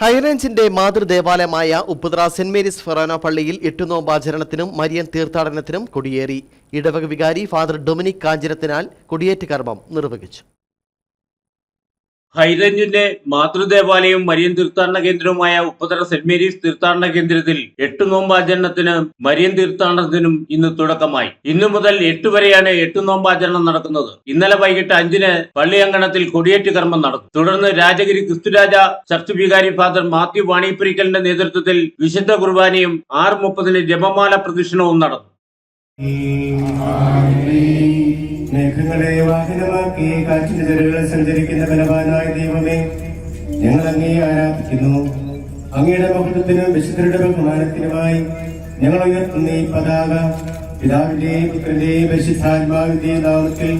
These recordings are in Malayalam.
ഹൈറേഞ്ചിന്റെ മാതൃദേവാലയമായ ഉപ്പുതറ സെന്റ് മേരീസ് ഫെറോന പള്ളിയിൽ എട്ടുനോമ്പാചരണത്തിനും മരിയൻ തീർത്ഥാടനത്തിനും കൊടിയേറി. ഇടവക വികാരി ഫാദർ ഡൊമിനിക് കാഞ്ചിരത്തിനാൽ കൊടിയേറ്റ് കർമ്മം നിർവഹിച്ചു. ഹൈറേഞ്ചിന്റെ മാതൃദേവാലയവും മരിയൻ തീർത്ഥാടന കേന്ദ്രവുമായ ഉപ്പതറ സെന്റ് മേരീസ് തീർത്ഥാടന കേന്ദ്രത്തിൽ എട്ട് നോമ്പാചരണത്തിന് മരിയൻ തീർത്ഥാടനത്തിനും ഇന്ന് തുടക്കമായി. ഇന്നു മുതൽ എട്ട് വരെയാണ് എട്ട് നോമ്പാചരണം നടക്കുന്നത്. ഇന്നലെ വൈകിട്ട് അഞ്ചിന് പള്ളിയങ്കണത്തിൽ കൊടിയേറ്റ് കർമ്മം നടന്നു. തുടർന്ന് രാജഗിരി ക്രിസ്തുരാജ ചർച്ച് വികാരി ഫാദർ മാത്യു വാണിപ്പുരിക്കലിന്റെ നേതൃത്വത്തിൽ വിശുദ്ധ കുർബാനയും ആറ് മുപ്പതിന് ജപമാല പ്രദക്ഷിണവും നടന്നു. മേഘങ്ങളെ വാഹനമാക്കി കാറ്റിന്റെ ചെറുകളിൽ സഞ്ചരിക്കുന്ന ബലവാനായ ദൈവമേ ഞങ്ങൾ അങ്ങേ ആരാധിക്കുന്നു. അങ്ങയുടെ മഹത്വത്തിനും വിശുദ്ധരുടെ ബഹുമാനത്തിനുമായി ഞങ്ങൾ ഉയർത്തുന്ന ഈ പതാക പിതാവിന്റെയും പുത്രന്റെയും പരിശുദ്ധാത്മാവിന്റെയും നാമത്തിൽ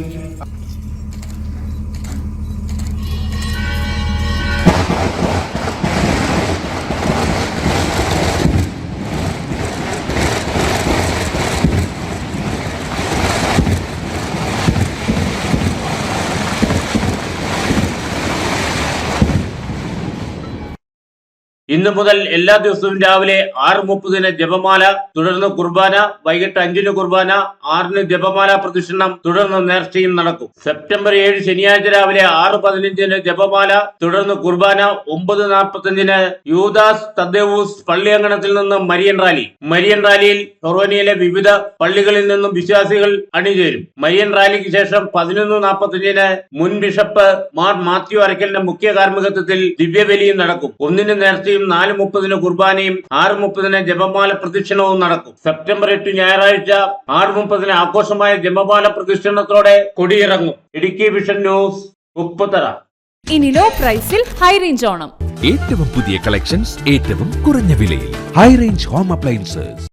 ഇന്നു മുതൽ എല്ലാ ദിവസവും രാവിലെ ആറ് മുപ്പതിന് ജപമാല തുടർന്ന് കുർബാന വൈകിട്ട് അഞ്ചിന് കുർബാന ആറിന് ജപമാല പ്രദക്ഷിണം തുടർന്ന് നേർച്ചയും നടക്കും. സെപ്റ്റംബർ ഏഴ് ശനിയാഴ്ച രാവിലെ ആറ് പതിനഞ്ചിന് ജപമാല തുടർന്ന് കുർബാന ഒമ്പത് നാൽപ്പത്തഞ്ചിന് യൂദാസ് തദ്ദേവൂസ് പള്ളിയങ്കണത്തിൽ നിന്ന് മരിയൻ റാലി. മരിയൻ റാലിയിൽ ഫൊറോനിയയിലെ വിവിധ പള്ളികളിൽ നിന്നും വിശ്വാസികൾ അണിചേരും. മരിയൻ റാലിക്ക് ശേഷം പതിനൊന്ന് നാൽപ്പത്തഞ്ചിന് മുൻ ബിഷപ്പ് മാർ മാത്യു അരക്കലിന്റെ മുഖ്യ കാർമ്മികത്വത്തിൽ ദിവ്യബലിയും നടക്കും. ഒന്നിന് നേർച്ചയും നാല് മുപ്പതിന് കുർബാനയും ആറ് മുപ്പതിന് ജപമാല പ്രദക്ഷിണവും നടക്കും. സെപ്റ്റംബർ എട്ട് ഞായറാഴ്ച ആറ് മുപ്പതിന് ആഘോഷമായ ജപമാല പ്രദക്ഷിണത്തോടെ കൊടിയിറങ്ങും. Idukki vision news Upputhara. ഇനി ലോ പ്രൈസിൽ ഹൈ റേഞ്ച് ഓണം. ഏറ്റവും പുതിയ കളക്ഷൻസ് ഏറ്റവും കുറഞ്ഞ വിലയിൽ. High range home appliances